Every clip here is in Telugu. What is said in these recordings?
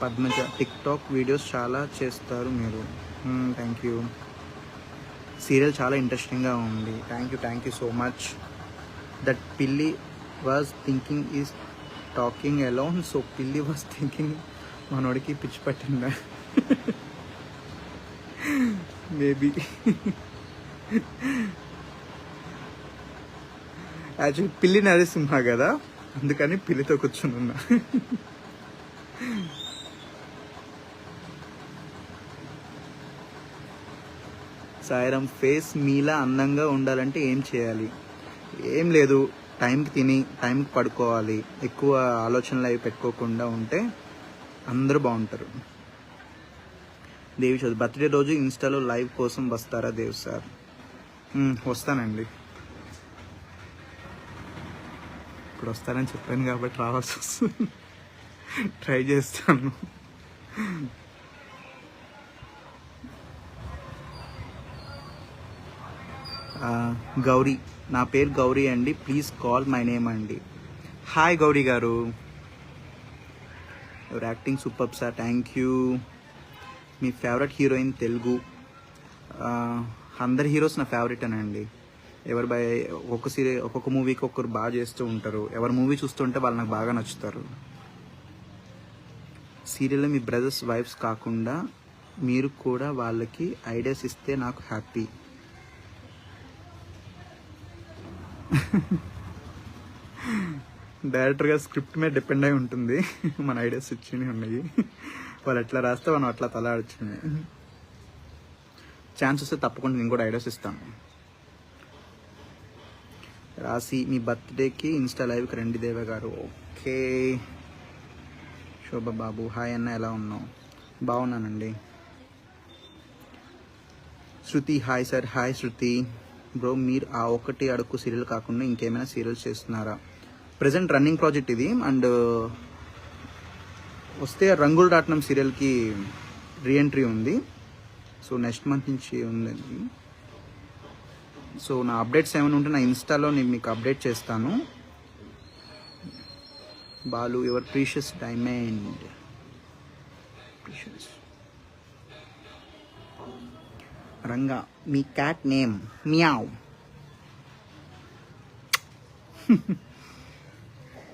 పద్మజ టిక్ టాక్ వీడియోస్ చాలా చేస్తారు మీరు. థ్యాంక్ యూ సీరియల్ చాలా ఇంట్రెస్టింగ్గా ఉంది. Thank you thank you so much that pilli was thinking is talking alone so pilli was thinking మనోడికి పిచ్చి పట్టిందా? మేబీ యాక్చువల్లీ పిల్లి నరసింహ కదా అందుకని పిల్లితో కూర్చుని ఉన్నా. సాయిరం ఫేస్ మీలా అందంగా ఉండాలంటే ఏం చేయాలి? ఏం లేదు. టైంకి తిని టైంకి పడుకోవాలి. ఎక్కువ ఆలోచనలు అవి పెట్టుకోకుండా ఉంటే అందరూ బాగుంటారు. దేవి చదువు బర్త్డే రోజు ఇన్స్టాలో లైవ్ కోసం వస్తారా దేవ్ సార్? వస్తానండి. ఇప్పుడు వస్తానని చెప్పాను కాబట్టి రావాల్సి వస్తుంది. ట్రై చేస్తాను. గౌరీ. నా పేరు గౌరీ అండి. ప్లీజ్ కాల్ మై నేమ్ అండి. హాయ్ గౌరీ గారు. Your acting super sir. Thank you. Me favourite heroine Telugu. అందరి హీరోస్ నా ఫేవరెట్ అనండి. ఎవరు బై ఒక్కొక్క సీరియల్ ఒక్కొక్క మూవీకి ఒక్కరు బాగా చేస్తూ ఉంటారు. ఎవరి మూవీ చూస్తుంటే వాళ్ళు నాకు బాగా నచ్చుతారు. సీరియల్లో మీ బ్రదర్స్ వైఫ్స్ కాకుండా మీరు కూడా వాళ్ళకి ఐడియాస్ ఇస్తే నాకు హ్యాపీ. డైరెక్టర్గా స్క్రిప్ట్ మీద డిపెండ్ అయి ఉంటుంది. మన ఐడియాస్ ఇచ్చినవి ఉన్నాయి. వాళ్ళు ఎట్లా రాస్తే మనం అట్లా తల ఆడుచున్నాయి ఛాన్స్ వస్తే తప్పకుండా నేను కూడా ఐడియాస్ ఇస్తాను. రాసి మీ బర్త్డేకి ఇన్స్టా లైవ్కి రండి దేవ గారు. ఓకే. శోభ బాబు హాయ్ అన్న ఎలా ఉన్నావు? బాగున్నానండి. Shruti hi sir. Hi Shruti. Bro మీరు ఆ ఒక్కటి అడుగు సీరియల్ కాకుండా ఇంకేమైనా సీరియల్స్ చేస్తున్నారా? ప్రజెంట్ రన్నింగ్ ప్రాజెక్ట్ ఇది. అండ్ వస్తే రంగుల రాట్నం సీరియల్కి రీఎంట్రీ ఉంది. సో నెక్స్ట్ మంత్ నుంచి ఉంది సో నా అప్డేట్స్ ఏమైనా ఉంటే నా ఇన్స్టాలో నేను మీకు అప్డేట్ చేస్తాను. Balu your precious diamond. Precious. Ranga. Me cat name meow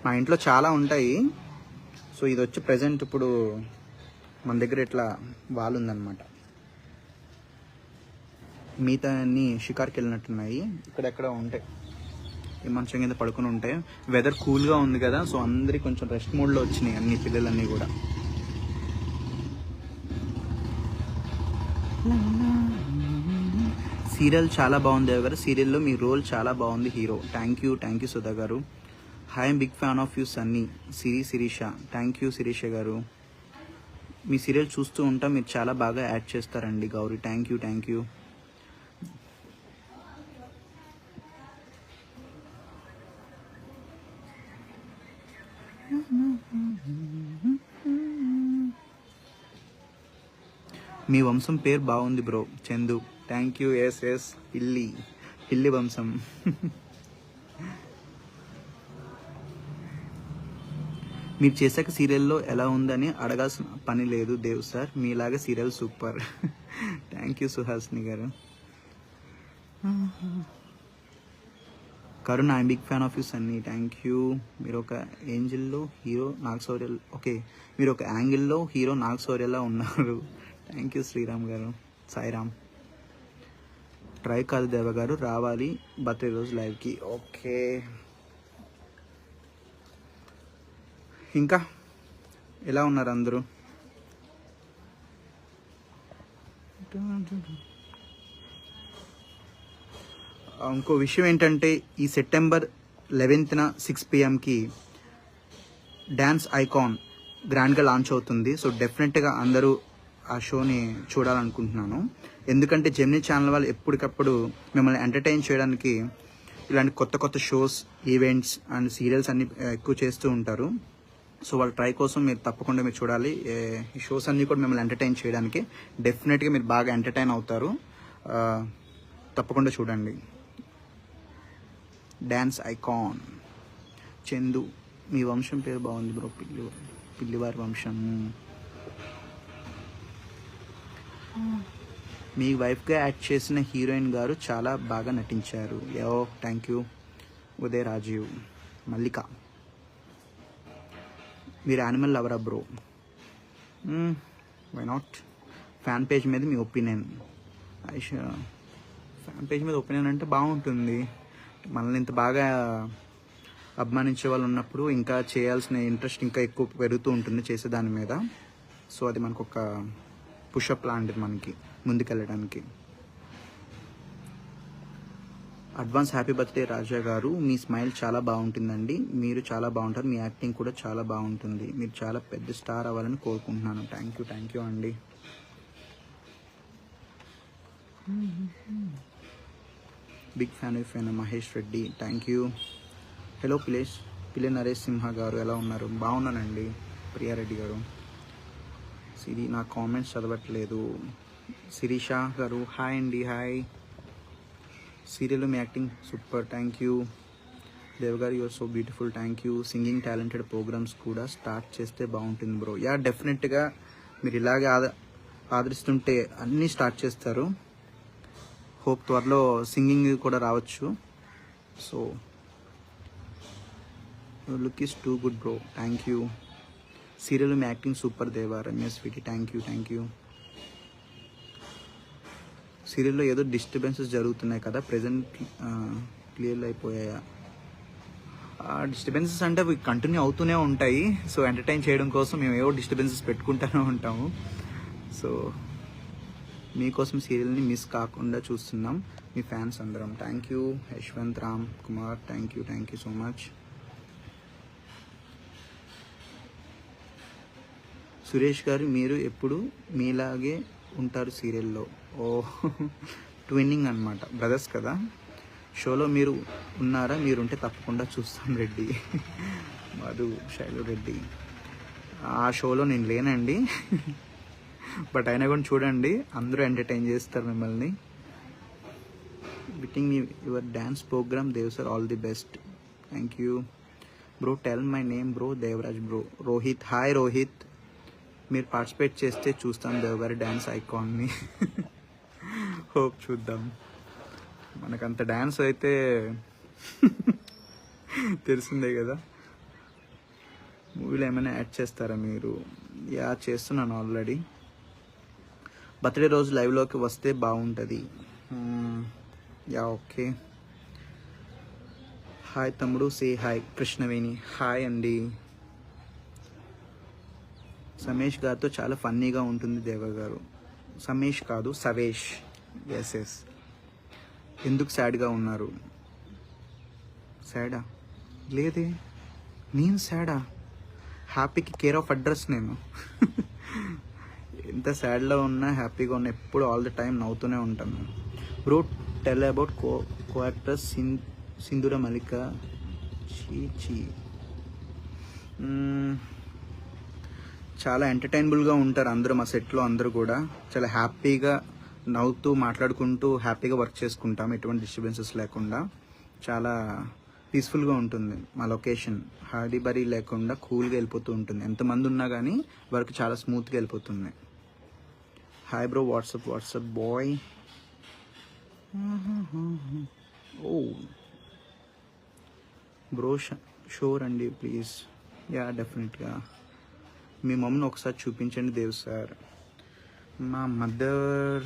మా ఇంట్లో చాలా ఉంటాయి. సో ఇది వచ్చి ప్రజెంట్ ఇప్పుడు మన దగ్గర ఇట్లా వాల్ ఉందన్నమాట మిగతా అన్ని షికార్కి వెళ్ళినట్టున్నాయి ఇక్కడెక్కడ ఉంటాయి. ఈ మంచం కింద పడుకుని ఉంటాయి వెదర్ కూల్గా ఉంది కదా సో అందరికి కొంచెం రెస్ట్ మోడ్లో వచ్చినాయి అన్ని పిల్లలన్నీ కూడా. సీరియల్ చాలా బాగుంది దేవ గారు సీరియల్లో మీ రోల్ చాలా బాగుంది hero. Thank you thank you Sudha గారు. Hi big fan of you Sunny Siri Sirisha thank you Sirisha గారు. మీ సీరియల్ చూస్తూ ఉంటా మీరు చాలా బాగా యాడ్ చేస్తారండి Gauri. Thank you thank you మీ వంశం పేరు బాగుంది bro Chandu. Thank you yes yes ఇల్లి పిల్లి వంశం మీరు చేశాక సీరియల్లో ఎలా ఉందని అడగాల్సిన పని లేదు దేవ్ సార్. మీలాగా serial super. Thank you Suhasini గారు. Karun I big fan of you Sunny thank you మీరు ఒక ఏంజిల్లో హీరో నాగ్ శౌర్య ఓకే మీరు ఒక యాంగిల్లో హీరో నాగ్ శౌర్యలా ఉన్నారు. థ్యాంక్ యూ శ్రీరామ్ గారు. సాయిరామ్. ట్రై కాదు దేవ గారు రావాలి బర్త్డే రోజు లైవ్కి ఓకే ఇంకా? ఎలా ఉన్నారు అందరూ? ఇంకో విషయం ఏంటంటే ఈ సెప్టెంబర్ లెవెన్త్న సిక్స్ పిఎంకి డ్యాన్స్ ఐకాన్ గ్రాండ్గా లాంచ్ అవుతుంది. సో డెఫినెట్గా అందరూ ఆ షోని చూడాలనుకుంటున్నాను. ఎందుకంటే జెమినీ ఛానల్ వాళ్ళు ఎప్పటికప్పుడు మిమ్మల్ని ఎంటర్టైన్ చేయడానికి ఇలాంటి కొత్త కొత్త షోస్ ఈవెంట్స్ అండ్ సీరియల్స్ అన్ని ఎక్కువ చేస్తూ ఉంటారు. సో వాళ్ళ ట్రై కోసం మీరు తప్పకుండా మీరు చూడాలి. ఈ షోస్ అన్నీ కూడా మిమ్మల్ని ఎంటర్టైన్ చేయడానికి డెఫినెట్గా మీరు బాగా ఎంటర్టైన్ అవుతారు. తప్పకుండా చూడండి. డ్యాన్స్ ఐకాన్ చందు మీ వంశం పేరు బాగుంది బ్రో. పిల్లి పిల్లివారి వంశం. మీ వైఫ్గా యాక్ట్ చేసిన హీరోయిన్ గారు చాలా బాగా నటించారు. Yo thank you. Uday Rajeev Mallika. మీరు animal లవరా bro? Why not fan page మీద మీ ఒపీనియన్. ఐష ఫ్యాన్ పేజ్ మీద ఒపీనియన్ అంటే బాగుంటుంది. మనల్ని ఇంత బాగా అభిమానించే వాళ్ళు ఉన్నప్పుడు ఇంకా చేయాల్సిన ఇంట్రెస్ట్ ఇంకా ఎక్కువ పెరుగుతూ ఉంటుంది చేసే దాని మీద. సో అది మనకు ఒక పుషప్ లాంటిది మనకి. ముందుకెళ్ళడానికి. అడ్వాన్స్ హ్యాపీ బర్త్డే రాజా గారు మీ స్మైల్ చాలా బాగుంటుందండి. మీరు చాలా బాగుంటారు మీ యాక్టింగ్ కూడా చాలా బాగుంటుంది. మీరు చాలా పెద్ద స్టార్ అవ్వాలని కోరుకుంటున్నాను. థ్యాంక్ యూ థ్యాంక్ యూ అండి. Big fan fan Mahesh Reddy thank you hello పిలేష్ పిల్లే నరేష్ సింహ గారు ఎలా ఉన్నారు? బాగున్నానండి. ప్రియారెడ్డి గారు. ఇది నా కామెంట్స్ చదవట్లేదు. శిరీష గారు. హాయ్ అండి hi. Serial me acting super thank you. Dev గారు so beautiful thank you. Singing talented programmes కూడా స్టార్ట్ చేస్తే బాగుంటుంది బ్రో. యా డెఫినెట్గా మీరు ఇలాగే ఆద ఆదరిస్తుంటే అన్నీ స్టార్ట్ చేస్తారు. హోప్ త్వరలో సింగింగ్ కూడా రావచ్చు. So look is too good bro. Thank you. Serial me acting super Deva Ramya sweetie thank you thank you. సీరియల్లో ఏదో డిస్టర్బెన్సెస్ జరుగుతున్నాయి కదా ప్రజెంట్ క్లియర్ అయిపోయాయా? ఆ డిస్టర్బెన్సెస్ అంటే అవి కంటిన్యూ అవుతూనే ఉంటాయి. సో ఎంటర్టైన్ చేయడం కోసం మేము ఏవో డిస్టర్బెన్సెస్ పెట్టుకుంటూనే ఉంటాము. సో మీకోసం సీరియల్ని మిస్ కాకుండా చూస్తున్నాం. మీ ఫ్యాన్స్ అందరం. Thank you Yashwant Ram Kumar. Thank you thank you so much Suresh garu మీరు ఎప్పుడు మీలాగే ఉంటారు సీరియల్లో. ఓ ట్విన్నింగ్ అనమాట బ్రదర్స్ కదా? షోలో మీరు ఉన్నారా? మీరుంటే తప్పకుండా చూస్తాం రెడ్డి. మధు శైలు రెడ్డి. ఆ షోలో నేను లేనండి. బట్ అయినా కూడా చూడండి. అందరూ ఎంటర్టైన్ చేస్తారు మిమ్మల్ని. Waiting your dance program Dev sir all the best. Thank you. Bro tell my name bro Devraj bro. Rohit. Hi Rohit. మీరు పార్టిసిపేట్ చేస్తే చూస్తాం దేవ్ గారి డ్యాన్స్ ఐకాన్ని హోప్ చూద్దాం. మనకంత డ్యాన్స్ అయితే తెలిసిందే కదా. మూవీలో ఏమైనా యాడ్ చేస్తారా మీరు? యా చేస్తున్నాను ఆల్రెడీ బర్త్డే రోజు లైవ్లోకి వస్తే బాగుంటుంది. Hmm. యా ఓకే హాయ్ తమ్ముడు సే హాయ్ కృష్ణవేణి. హాయ్ అండి. సమేష్ గారితో చాలా ఫన్నీగా ఉంటుంది దేవ గారు. సమేష్ కాదు సవేష్. ఎస్ ఎస్ ఎందుకు సాడ్గా ఉన్నారు? సాడా లేదే. నేను సాడా హ్యాపీకి కేర్ ఆఫ్ అడ్రస్ నేను. ఎంత సాడ్లో ఉన్నా హ్యాపీగా ఉన్నా ఎప్పుడు ఆల్ ద టైం నవ్వుతూనే ఉంటాను. Bro tell about co co actors sin Sindhura Malika చీ చీ చాలా ఎంటర్టైనబుల్గా ఉంటారు అందరూ మా సెట్లో అందరూ కూడా. చాలా హ్యాపీగా నవ్వుతూ మాట్లాడుకుంటూ హ్యాపీగా వర్క్ చేసుకుంటాం ఎటువంటి డిస్టర్బెన్సెస్ లేకుండా. చాలా పీస్ఫుల్గా ఉంటుంది మా లొకేషన్ హార్డీ బరీ లేకుండా కూల్గా వెళ్ళిపోతూ ఉంటుంది. ఎంతమంది ఉన్నా కానీ వర్క్ చాలా స్మూత్గా వెళ్ళిపోతుంది. Hi bro whatsapp whatsapp bye oh. Bro sure అండి ప్లీజ్ యా డెఫినెట్గా మీ మమ్మల్ని ఒకసారి చూపించండి దేవ్ సార్. మా మదర్.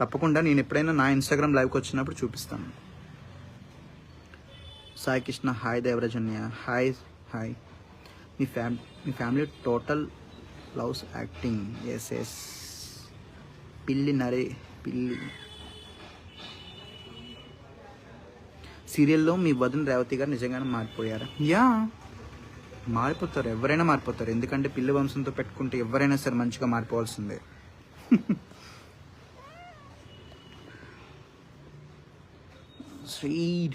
తప్పకుండా నేను ఎప్పుడైనా నా ఇన్స్టాగ్రామ్ లైవ్కి వచ్చినప్పుడు చూపిస్తాను. సాయి కృష్ణ హాయ్ దేవరాజన్య హాయ్ హాయ్. మీ ఫ్యామ్ మీ family total loves acting. Yes yes Pilli నరే పిల్లి. సీరియల్లో మీ వదిన రేవతి గారు నిజంగానే మారిపోయారు? యా మారిపోతారు ఎవరైనా మారిపోతారు. ఎందుకంటే పిల్లి వంశంతో పెట్టుకుంటే ఎవరైనా సరే మంచిగా మారిపోవాల్సిందే. Shri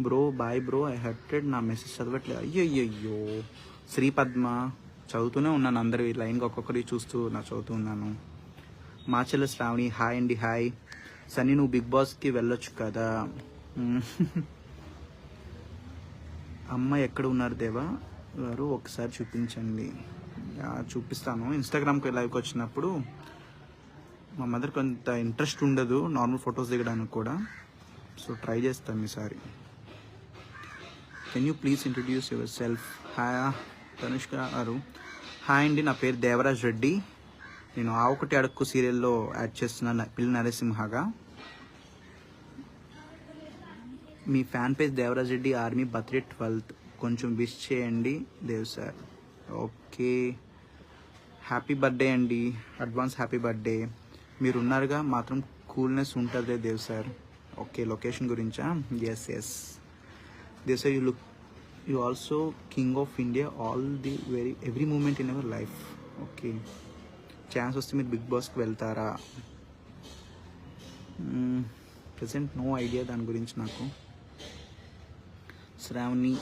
bro bye bro I hurted నా మెసేజ్ చదవట్లేదు. అయ్యయ్యో శ్రీ పద్మ చదువుతూనే ఉన్నాను అందరు లైన్గా ఒక్కొక్కరి చూస్తూ నా చదువుతూ ఉన్నాను. మాచెల్ల శ్రావణి హాయ్ అండి హాయ్ సన్నీ నువ్వు బిగ్ బాస్కి వెళ్ళొచ్చు కదా. అమ్మ ఎక్కడ ఉన్నారు దేవా? గారు ఒకసారి చూపించండి. చూపిస్తాను. ఇన్స్టాగ్రామ్కి లైవ్కి వచ్చినప్పుడు మా మదర్ కొంత ఇంట్రెస్ట్ ఉండదు నార్మల్ ఫొటోస్ దిగడానికి కూడా. సో ట్రై చేస్తాం ఈసారి. Can you please introduce yourself hi Tanushka garu hi అండి నా పేరు దేవరాజ్ రెడ్డి. నేను ఆ ఒకటి అడుక్కు సీరియల్లో యాడ్ చేస్తున్నాను పిల్లి నరసింహగా. మీ fan page Devraj Reddy army birthday twelfth. కొంచెం విష్ చేయండి. Dev sir. Okay. Happy birthday అండి. Advance happy birthday. మీరు ఉన్నారుగా మాత్రం కూల్నెస్ ఉంటుంది దేవ్ సార్. ఓకే లొకేషన్ గురించా? Yes yes Dev sir you look you also king of India all the very every moment in our life okay. Chance వస్తే మీరు బిగ్ బాస్కి వెళ్తారా? ప్రజెంట్ నో ఐడియా దాని గురించి నాకు. శ్రావణి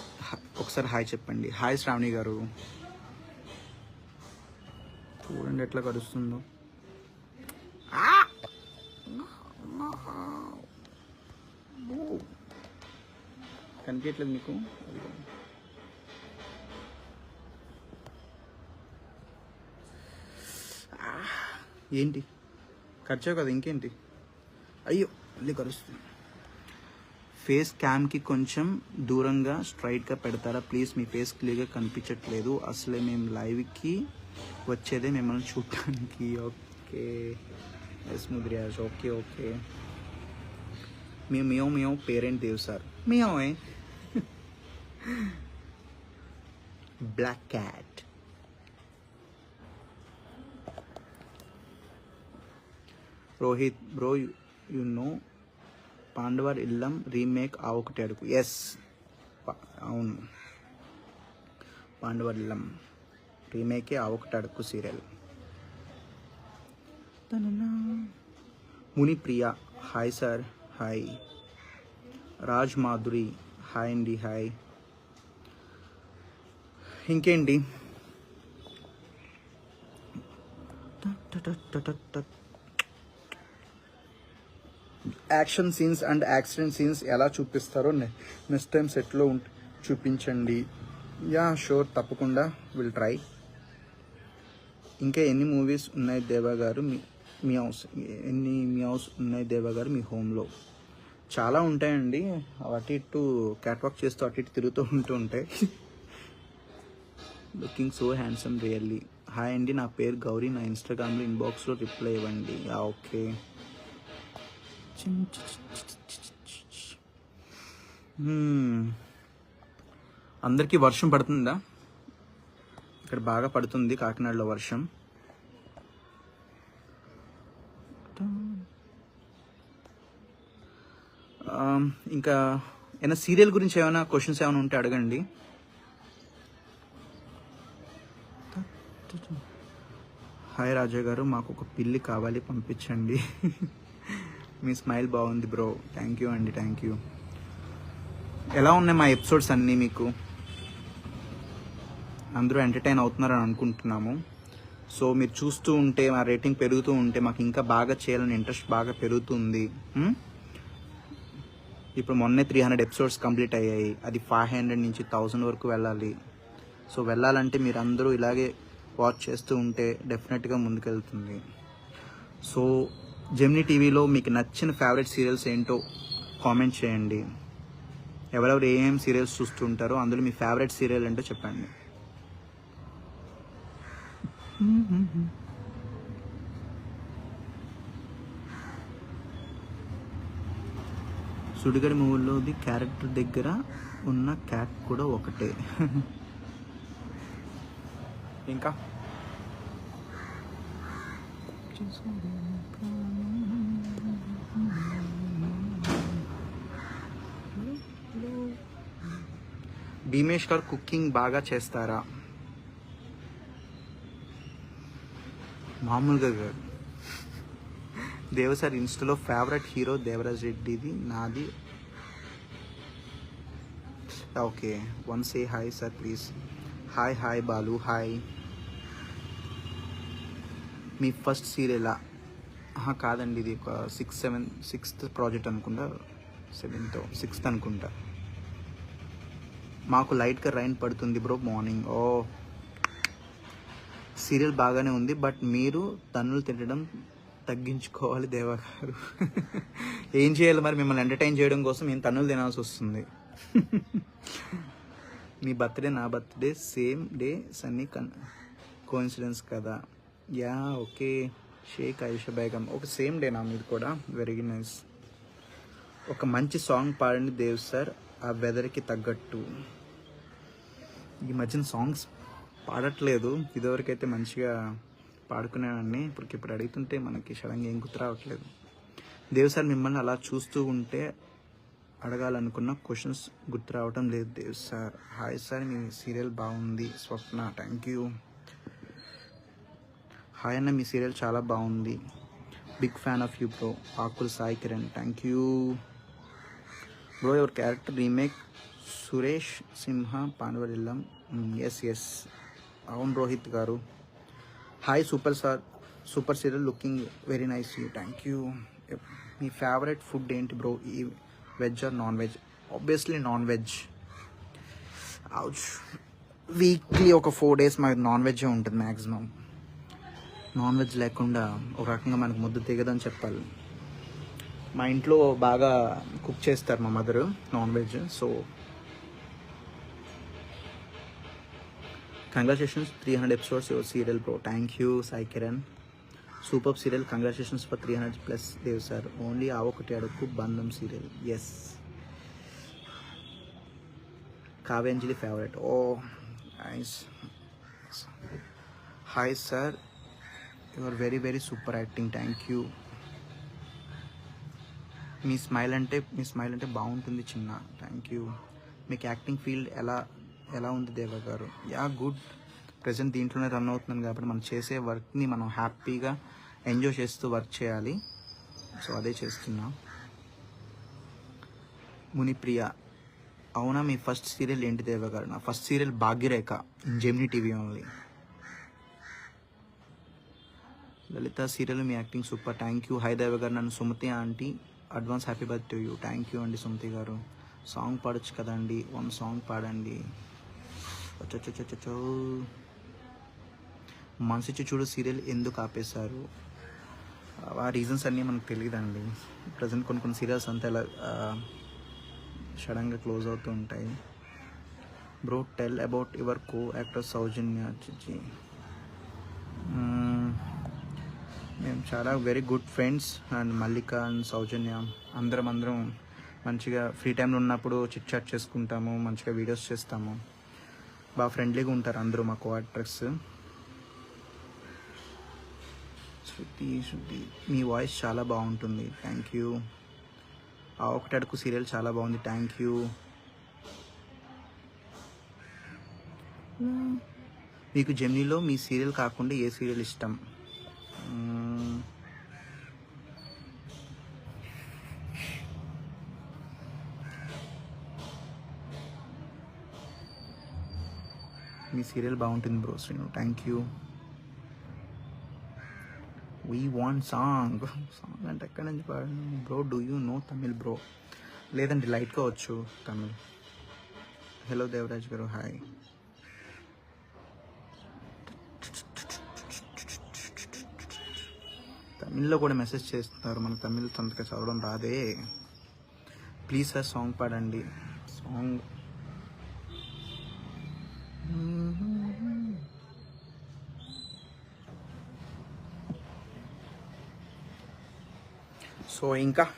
ఒకసారి హాయ్ చెప్పండి. హాయ్ శ్రావణి గారు. చూడండి ఎట్లా కరుస్తుందో. కనిపించట్లేదు మీకు? ఏంటి? ఖర్చు కదా ఇంకేంటి? అయ్యో మళ్ళీ కరుస్తుంది. ఫేస్ క్యామ్కి కొంచెం దూరంగా స్ట్రైట్గా పెడతారా? ప్లీజ్ మీ ఫేస్ క్లియర్గా కనిపించట్లేదు. అసలే మేము లైవ్కి వచ్చేదే మిమ్మల్ని చూడటానికి. ఓకే. ఎస్ ముద్రియాజ్ okay okay. Me meow meow parent Dev sir. Meow black cat Rohit bro you know Pandavar Illam remake ఆ ఒకటి అడుగు. ఎస్ అవును. పాండవర్ ఇల్లం రీమేకే ఆ Okati Adugu serial. Muni Priya hi sir hi Raj Madhuri hi అండి హాయ్ ఇంకేంటి? Action scenes and accident scenes ఎలా చూపిస్తారో నెక్స్ట్ టైం సెట్లో చూపించండి. యా షూర్ తప్పకుండా విల్ ట్రై. ఇంకా ఎన్ని మూవీస్ ఉన్నాయి దేవా గారు? మీ మీ హౌస్ ఎన్ని మీ హౌస్ ఉన్నాయి దేవా గారు మీ హోమ్లో? చాలా ఉంటాయండి. అటు ఇటు క్యాట్వాక్ చేస్తూ అటు ఇటు తిరుగుతూ ఉంటూ ఉంటాయి looking so handsome really hi అండి నా పేరు గౌరీ. నా ఇన్స్టాగ్రామ్లో ఇన్బాక్స్లో రిప్లై ఇవ్వండి. Yeah okay. అందరికీ వర్షం పడుతుందా? ఇక్కడ బాగా పడుతుంది కాకినాడలో వర్షం. ఇంకా ఏమైనా సీరియల్ గురించి ఏమైనా క్వశ్చన్స్ ఏమైనా ఉంటే అడగండి. హాయ్ రాజా గారు మాకు ఒక పిల్లి కావాలి పంపించండి. మీ స్మైల్ బాగుంది బ్రో. థ్యాంక్ యూ అండి థ్యాంక్ యూ ఎలా ఉన్నాయి మా ఎపిసోడ్స్ అన్నీ మీకు? అందరూ ఎంటర్టైన్ అవుతున్నారని అనుకుంటున్నాము. సో మీరు చూస్తూ ఉంటే మా రేటింగ్ పెరుగుతూ ఉంటే మాకు ఇంకా బాగా చేయాలని ఇంట్రెస్ట్ బాగా పెరుగుతుంది. Hmm? ఇప్పుడు మొన్నే త్రీ హండ్రెడ్ ఎపిసోడ్స్ కంప్లీట్ అయ్యాయి. అది ఫైవ్ హండ్రెడ్ నుంచి థౌజండ్ వరకు వెళ్ళాలి. సో వెళ్ళాలంటే మీరు అందరూ ఇలాగే వాచ్ చేస్తూ ఉంటే డెఫినెట్గా ముందుకెళ్తుంది. సో జెమినీ టీవీలో మీకు నచ్చిన ఫేవరెట్ సీరియల్స్ ఏంటో కామెంట్ చేయండి. ఎవరెవరు ఏమేం సీరియల్స్ చూస్తుంటారో అందులో మీ ఫేవరెట్ సీరియల్ ఏంటో చెప్పండి. సుడిగడి మూవీలోది క్యారెక్టర్ దగ్గర ఉన్న క్యాట్ కూడా ఒకటే. ఇంకా? భీమేష్ గారు కుకింగ్ బాగా చేస్తారా? మామూలుగా గారు దేవసారి ఇన్స్టాలో ఫేవరెట్ హీరో దేవరాజ్ రెడ్డిది నాది. Okay one say hi sir please. Hi hi Balu hi. Me first సీరియలా ఆహా, కాదండి ఇది ఒక సిక్స్ సెవెన్ సిక్స్త్ ప్రాజెక్ట్ అనుకుంటా సెవెన్త్ సిక్స్త్ అనుకుంటా. మాకు లైట్గా రైన్ పడుతుంది బ్రో మార్నింగ్ ఓ. సీరియల్ బాగానే ఉంది బట్ మీరు తన్నులు తినడం తగ్గించుకోవాలి దేవా గారు. ఏం చేయాలి మరి మిమ్మల్ని ఎంటర్టైన్ చేయడం కోసం నేను తన్నులు తినాల్సి వస్తుంది? మీ బర్త్డే నా birthday same day Sunny coincidence కదా. యా ఓకే షేక్ ఆయుష బేగం ఒక సేమ్ డే నా మీది కూడా. వెరీ నైస్ ఒక మంచి సాంగ్ పాడండి దేవ్ సార్ ఆ వెదర్కి తగ్గట్టు. ఈ మధ్యన సాంగ్స్ పాడట్లేదు. ఇదివరకైతే మంచిగా పాడుకునేవాడిని. ఇప్పుడు ఇప్పుడు అడుగుతుంటే మనకి సడన్గా ఏం గుర్తు రావట్లేదు. దేవ్ సార్ మిమ్మల్ని అలా చూస్తూ ఉంటే అడగాలనుకున్న క్వశ్చన్స్ గుర్తు రావటం లేదు దేవ్ సార్. హాయ్ సార్ మీ సీరియల్ బాగుంది. స్వప్న థ్యాంక్ యూ హాయ్ అన్న మీ సీరియల్ చాలా బాగుంది. Big fan of you bro Akul Sai Kiran thank you bro your character remake? Suresh Simha పానవరిల్లం. Yes yes అవును Rohit garu. Hi super sir super serial looking very nice you thank you me favourite food ఏంటి బ్రో? ఈ veg or non veg obviously non veg weekly ఒక ఫోర్ డేస్ మాకు నాన్ వెజ్ ఉంటుంది మ్యాక్సిమం నాన్ వెజ్ లేకుండా ఒక రకంగా మనకు ముద్ద దిగదని చెప్పాలి. మా ఇంట్లో బాగా కుక్ చేస్తారు మా mother non veg. So congratulations three hundred episodes your serial bro thank you Sai Kiran super serial congratulations for three hundred plus Dev sir only ఆ Okati Adugu Bandham serial yes Kavyanjali favourite oh nice hi sir you are very very super acting thank you me smile అంటే మీ స్మైల్ అంటే బాగుంటుంది చిన్న. థ్యాంక్ యూ మీకు యాక్టింగ్ ఫీల్డ్ ఎలా ఎలా ఉంది Deva garu? Yeah good present దీంట్లోనే రన్ అవుతున్నాను కాబట్టి మనం చేసే వర్క్ని మనం హ్యాపీగా ఎంజాయ్ చేస్తూ వర్క్ చేయాలి. సో అదే చేస్తున్నా. మునిప్రియ అవునా? మీ ఫస్ట్ సీరియల్ ఏంటి దేవ గారు? నా first serial Bhagyarekha Gemini TV only Lalitha serial me acting super thank you hi Deva garu నన్ను Sumathi aunty. Advance happy birth to you. Thank you అండి సుమతి గారు. సాంగ్ పాడొచ్చు కదండి. వన్ సాంగ్ పాడండి. అచ్చచ్చచ్చచ్చో. మనసిచ్చి చూడు సీరియల్ ఎందుకు ఆపేశారు? ఆ రీజన్స్ అన్నీ మనకు తెలియదండి. ప్రజెంట్ కొన్ని కొన్ని సీరియల్స్ అంతా ఇలా సడన్గా క్లోజ్ అవుతూ ఉంటాయి. Bro tell about your co actor Soujanya చిచ్చి మేము చాలా very good friends and Mallika and Soujanya అందరం అందరం మంచిగా ఫ్రీ టైంలో ఉన్నప్పుడు చిట్ చాట్ చేసుకుంటాము మంచిగా వీడియోస్ చేస్తాము. బాగా ఫ్రెండ్లీగా ఉంటారు అందరూ మా కోఆక్టర్స్ శృతి శృతి మీ వాయిస్ చాలా బాగుంటుంది. థ్యాంక్ యూ ఆ ఒకటి సీరియల్ చాలా బాగుంది. థ్యాంక్ యూ మీకు జెమ్నీలో మీ సీరియల్ కాకుండా ఏ సీరియల్ ఇష్టం? మీ సీరియల్ బాగుంటుంది bro Srinu. Thank you we want song song అంటే ఎక్కడి నుంచి పాడాను? Bro do you know Tamil bro లేదండి లైట్గా వచ్చు తమిళ్ హలో దేవరాజ్ గారు హాయ్ తమిళ్ళో కూడా మెసేజ్ చేస్తున్నారు మన తమిళ్ తొందరగా చదవడం రాదే. ప్లీజ్ సార్ సాంగ్ పాడండి. సాంగ్ సో ఇంకా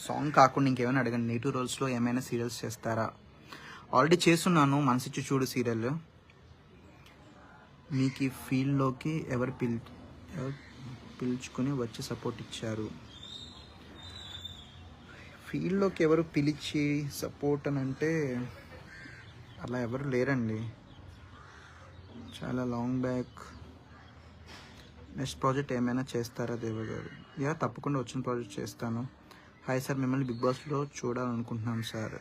సాంగ్ కాకుండా ఇంకేమైనా అడగండి. నేటివ్ రోల్స్లో ఏమైనా సీరియల్స్ చేస్తారా? ఆల్రెడీ చేస్తున్నాను. మనసిచ్చి చూడు సీరియల్. మీకు ఈ ఫీల్డ్లోకి ఎవరు పిల్ ఎవరు పిలుచుకుని వచ్చి సపోర్ట్ ఇచ్చారు? ఫీల్డ్లోకి ఎవరు పిలిచి సపోర్ట్ అని అంటే అలా ఎవరు లేరండి. చాలా లాంగ్ బ్యాక్ నెక్స్ట్ ప్రాజెక్ట్ ఏమైనా చేస్తారా దేవ గారు? యా తప్పకుండా వచ్చిన ప్రాజెక్ట్ చేస్తాను. హాయ్ సార్ మిమ్మల్ని బిగ్ బాస్లో చూడాలనుకుంటున్నాం సార్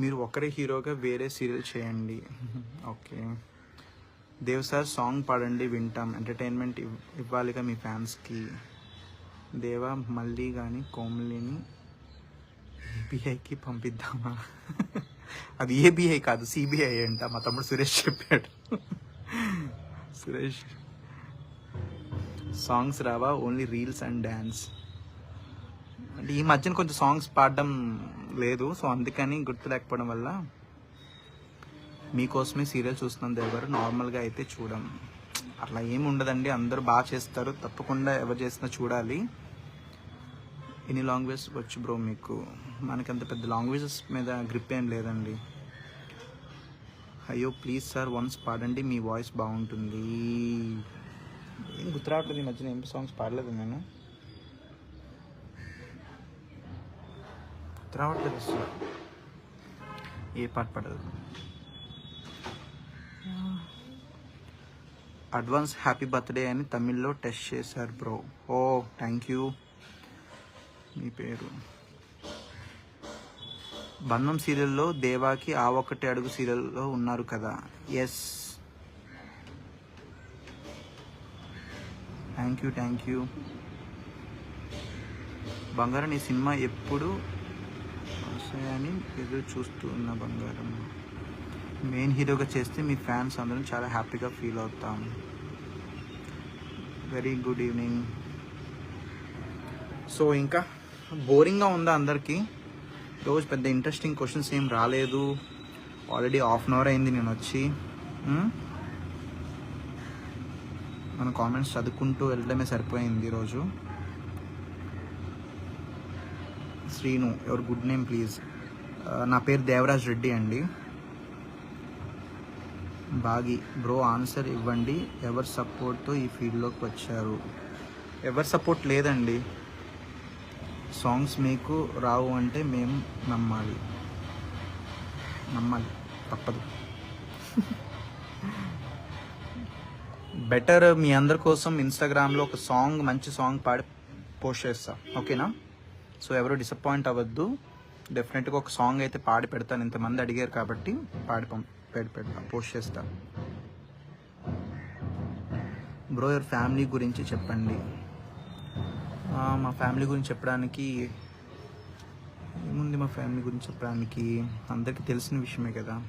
మీరు ఒకరే హీరోగా వేరే సీరియల్ చేయండి. ఓకే. దేవ్ సార్ సాంగ్ పాడండి వింటాం. ఎంటర్టైన్మెంట్ ఇవ్- ఇవ్వాలిగా మీ ఫ్యాన్స్కి దేవా మళ్ళీ కానీ కోమలిని ఏబీఐకి పంపిద్దామా? అది ఏబిఐ కాదు సిబిఐ అంట. మా తమ్ముడు సురేష్ చెప్పాడు. సురేష్ సాంగ్స్ రావా? ఓన్లీ రీల్స్ అండ్ డ్యాన్స్ అంటే ఈ మధ్యన కొంచెం సాంగ్స్ పాడడం లేదు సో అందుకని గుర్తు లేకపోవడం వల్ల మీకోసమే సీరియల్ చూస్తున్నాం దేవగారు. నార్మల్గా అయితే చూడం. అట్లా ఏమి ఉండదండి. అందరూ బాగా చేస్తారు. తప్పకుండా ఎవరు చేసినా చూడాలి. ఎన్ని లాంగ్వేజ్ వచ్చు బ్రో మీకు? మనకి అంత పెద్ద లాంగ్వేజెస్ మీద గ్రిప్ ఏం లేదండి. అయ్యో ప్లీజ్ సార్ వన్స్ పాడండి మీ వాయిస్ బాగుంటుంది. ఏం గుర్తురావట్లేదు ఈ మధ్యన ఏం సాంగ్స్ పాడలేదు నేను. గుర్తురావట్లేదు సార్ ఏ పాట పాడదు? అడ్వాన్స్ హ్యాపీ బర్త్డే అని తమిళ్ళో టెస్ట్ చేశారు బ్రో ఓ థ్యాంక్ యూ మీ పేరు? బంధం సీరియల్లో దేవాకి ఆ ఒక్కటి అడుగు సీరియల్లో ఉన్నారు కదా. Yes thank you thank you బంగారం ఈ సినిమా ఎప్పుడు వస్తాయని ఎదురు చూస్తూ ఉన్న బంగారం. మెయిన్ హీరోగా చేస్తే మీ ఫ్యాన్స్ అందరం చాలా హ్యాపీగా ఫీల్ అవుతాం. వెరీ గుడ్ ఈవినింగ్ సో ఇంకా బోరింగ్గా ఉందా అందరికీ? రోజు పెద్ద ఇంట్రెస్టింగ్ క్వశ్చన్స్ ఏం రాలేదు. ఆల్రెడీ హాఫ్ అన్ అవర్ అయింది నేను వచ్చి. మన కామెంట్స్ చదువుకుంటూ వెళ్ళడమే సరిపోయింది ఈరోజు. శ్రీను ఎవరు గుడ్ నేమ్ ప్లీజ్ నా పేరు దేవరాజ్ రెడ్డి అండి. బాగి బ్రో ఆన్సర్ ఇవ్వండి. ఎవరి సపోర్ట్తో ఈ ఫీల్డ్లోకి వచ్చారు? ఎవరి సపోర్ట్ లేదండి. సాంగ్స్ మీకు రావు అంటే మేము నమ్మాలి. నమ్మాలి. తప్పదు. బెటర్ మీ అందరి కోసం ఇన్స్టాగ్రామ్లో ఒక సాంగ్ మంచి సాంగ్ పాడి పోస్ట్ చేస్తా. ఓకేనా సో ఎవరు డిసప్పాయింట్ అవ్వద్దు. డెఫినెట్గా ఒక సాంగ్ అయితే పాడి పెడతాను. ఇంతమంది అడిగారు కాబట్టి పాడి పెడి పెడతా పోస్ట్ చేస్తాను బ్రో యువర్ ఫ్యామిలీ గురించి చెప్పండి. మా ఫ్యామిలీ గురించి చెప్పడానికి ఏముంది మా ఫ్యామిలీ గురించి చెప్పడానికి? అందరికీ తెలిసిన విషయమే కదా.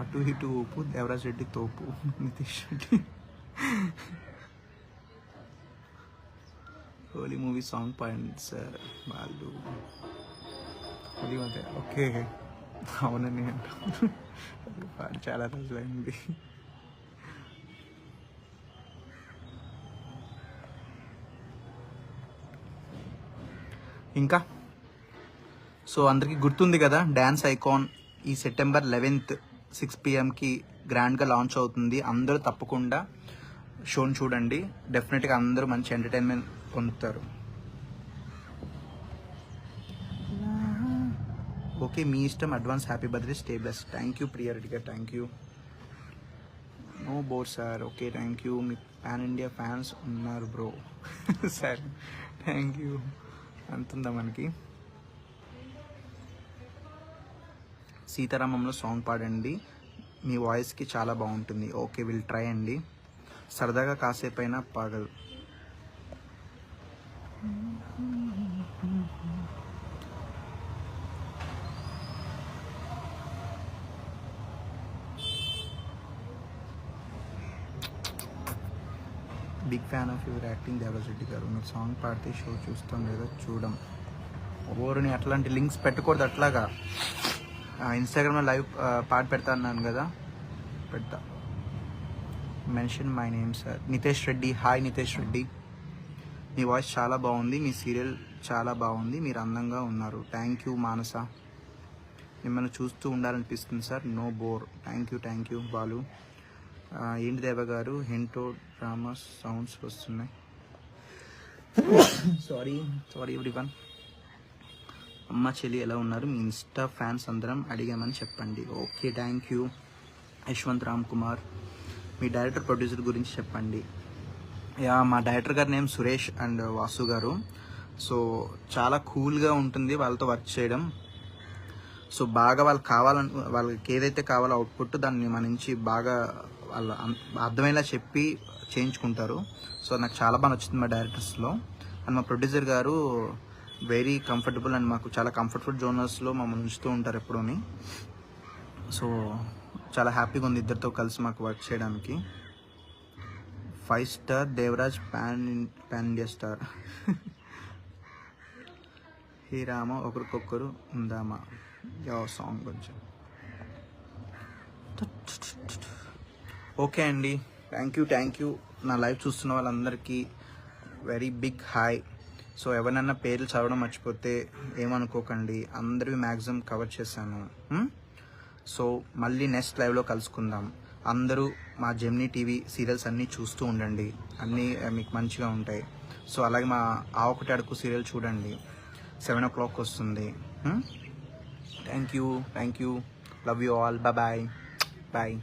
అటు ఇటు ఊపు దేవరాజ్ రెడ్డి తోపు Nitish Reddy. Holi movie song point sir వాళ్ళు. హోలీ అంటే ఓకే. అవునని అంటాను చాలా రోజులైంది. ఇంకా? సో అందరికీ గుర్తుంది కదా డ్యాన్స్ ఐకాన్ ఈ సెప్టెంబర్ లెవెన్త్ సిక్స్ పిఎంకి గ్రాండ్గా లాంచ్ అవుతుంది. అందరూ తప్పకుండా షోని చూడండి. డెఫినెట్గా అందరూ మంచి ఎంటర్టైన్మెంట్ పొందుతారు. ఓకే మీ ఇష్టం. Advance happy birthday. Stay best thank you priority garu. Thank you. No bore sir. Okay thank you. Me pan India fans ఉన్నారు బ్రో. సార్. Thank you. అంతుందా మనకి? సీతారామంలో సాంగ్ పాడండి. మీ వాయిస్కి చాలా బాగుంటుంది. ఓకే విల్ ట్రై అండి. సరదాగా కాసేపైనా పాగల్ big fan of your acting Devraj Reddy garu. మీరు సాంగ్ పాడితే షో చూస్తాం లేదా చూడం. ఓరుని అట్లాంటి లింక్స్ పెట్టకూడదు అట్లాగా. ఇన్స్టాగ్రామ్లో లైవ్ పాట పెడతా అన్నాను కదా. పెడతా. Mention my name sir Nitesh Reddy. Hi Nitesh Reddy. Me voice చాలా బాగుంది. మీ సీరియల్ చాలా బాగుంది. మీరు అందంగా ఉన్నారు. Thank you Manasa. మిమ్మల్ని చూస్తూ ఉండాలనిపిస్తుంది sir no bore thank you thank you Balu. ఏంటి దేవ గారు? హెంటో డ్రామా సౌండ్స్ వస్తున్నాయి. సారీ సారీ ఎవ్రీవన్ అమ్మ చెల్లి ఎలా ఉన్నారు? మీ ఇన్స్టా ఫ్యాన్స్ అందరం అడిగామని చెప్పండి. Okay thank you Yashwant Ram Kumar. Me director producer గురించి చెప్పండి. యా మా డైరెక్టర్ గారి నేమ్ సురేష్ అండ్ వాసు గారు. సో చాలా కూల్గా ఉంటుంది వాళ్ళతో వర్క్ చేయడం. సో బాగా వాళ్ళకి కావాలని వాళ్ళకి ఏదైతే కావాలో అవుట్పుట్ దాన్ని మన నుంచి బాగా వాళ్ళు అర్థమయ్యేలా చెప్పి చేయించుకుంటారు. సో నాకు చాలా బాగా నచ్చుతుంది మా డైరెక్టర్స్లో. అండ్ మా ప్రొడ్యూసర్ గారు వెరీ కంఫర్టబుల్ అండ్ మాకు చాలా కంఫర్టబుల్ జోనర్స్లో మమ్మల్ని ఉంచుతూ ఉంటారు ఎప్పుడూని. సో చాలా హ్యాపీగా ఉంది ఇద్దరితో కలిసి మాకు వర్క్ చేయడానికి. Five star Devraj pan pan India star. హీరామ ఒకరికొకరు ఉందామా? యో సాంగ్ కొంచెం. ఓకే అండి. థ్యాంక్ యూ థ్యాంక్ యూ నా లైవ్ చూస్తున్న వాళ్ళందరికీ వెరీ బిగ్ హాయ్. సో ఎవరైనా పేర్లు చదవడం మర్చిపోతే ఏమనుకోకండి. అందరివి మ్యాక్సిమం కవర్ చేశాను. Hmm? సో మళ్ళీ నెక్స్ట్ లైవ్లో కలుసుకుందాం. అందరూ మా జెమ్నీ టీవీ సీరియల్స్ అన్నీ చూస్తూ ఉండండి. అన్నీ మీకు మంచిగా ఉంటాయి. సో అలాగే మా ఆ ఒకటి అడుగు సీరియల్ చూడండి. సెవెన్ ఓ క్లాక్ వస్తుంది. Thank you thank you love you all bye bye